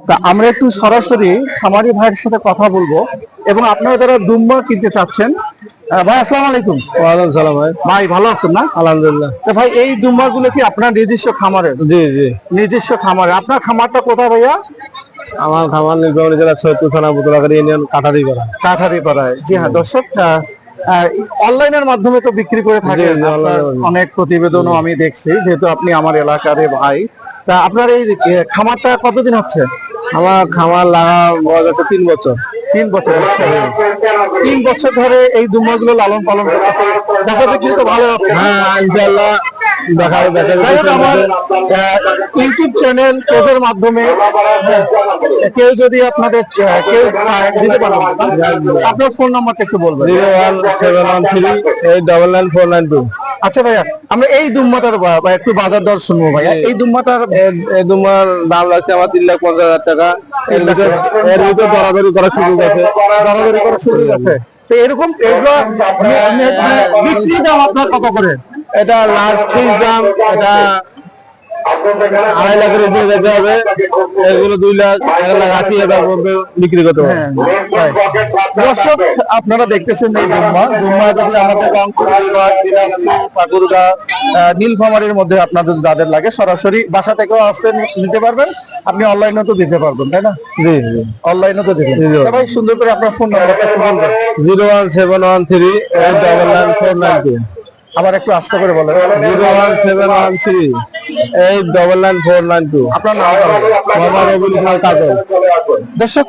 তা আমরা একটু সরাসরি খামারি ভাইয়ের সাথে কথা বলব এবং আপনারা যারা দুম্বা কিনতে চাচ্ছেন ভাই আসসালামু আলাইকুম। ওয়ালাইকুম সালাম ভাই। ভাই ভালো আছেন না? আলহামদুলিল্লাহ। তো ভাই এই দুম্বা গুলো কি আপনার নিজস্ব খামারের? জি জি। নিজস্ব খামারে আপনার খামারটা কোথায় ভাইয়া? আমার খামার নীলফামারী জেলা ছয়পুর থানা বুতলাকারী ইউনিয়ন কাঠারি করা কাঠারি পাড়ায় জি। হ্যাঁ দর্শক অনলাইনের মাধ্যমে তো বিক্রি করে এর অনেক প্রতিবেদনও আমি দেখছি যেহেতু আপনি আমার এলাকার ভাই। তা আপনার এই খামারটা কতদিন হচ্ছে? আমার খামার লাগা হচ্ছে তিন বছর। তিন বছর তিন বছর ধরে এই দুম্বাগুলো লালন পালন করতেছে। দেখা বিক্রি তো ভালো হচ্ছে হ্যাঁ ইনশাল্লাহ দেখা দেখা আমার ইউটিউব চ্যানেল মাধ্যমে কেউ যদি আপনাদের কেউ দিতে আপনার ফোন নাম্বারটা একটু বলবেন। Zero one seven one three eight double nine four nine two. আচ্ছা ভাইয়া আমরা এই দুম্মাটার একটু বাজার দর শুনব ভাইয়া। এই দুম্মাটার তোমার দাম লাগছে আমার তিন লাখ পঞ্চাশ হাজার টাকা। এর ভিতরে এর ভিতরে দরাদরি করার সুযোগ আছে। দরাদরি করার সুযোগ আছে। তো এরকম বিক্রি দাম আপনার কত করে? এটা লাস্ট দাম এটা আড়াই লাখের উপরে যেতে হবে। এগুলো দুই লাখ এক লাখ আশি হাজার বিক্রি করতে হবে। হ্যাঁ, দর্শক আপনারা দেখতেছেন এই দুম্বা দুম্বা যদি আমাদের রংপুর নীলফামারীর মধ্যে আপনাদের যাদের লাগে সরাসরি বাসা থেকেও আসতে নিতে পারবেন। আপনি অনলাইনেও তো দিতে পারবেন তাই না? জি জি। অনলাইনেও তো জি। ভাই সুন্দর করে আপনার ফোন নাম্বারটা বলবেন। Zero one seven one three double nine four nine আবার একটু আস্তে করে বলেন। Zero one seven one three eight double nine four nine two আপনার দর্শক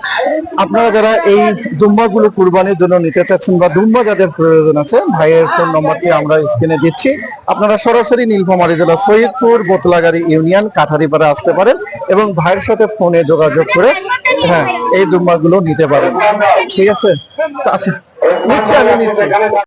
আপনারা যারা এই দুম্বাগুলো কুরবানির জন্য নিতে চাচ্ছেন বা দুম্বা যাদের প্রয়োজন আছে ভাইয়ের ফোন নম্বরটি আমরা স্ক্রিনে দিচ্ছি। আপনারা সরাসরি নীলফামারী জেলা সৈয়দপুর বোতলাগাড়ি ইউনিয়ন কাঠারিপাড়া আসতে পারেন এবং ভাইয়ের সাথে ফোনে যোগাযোগ করে হ্যাঁ এই দুম্বাগুলো নিতে পারেন। ঠিক আছে? আচ্ছা নিচ্ছি আমি নিচ্ছি।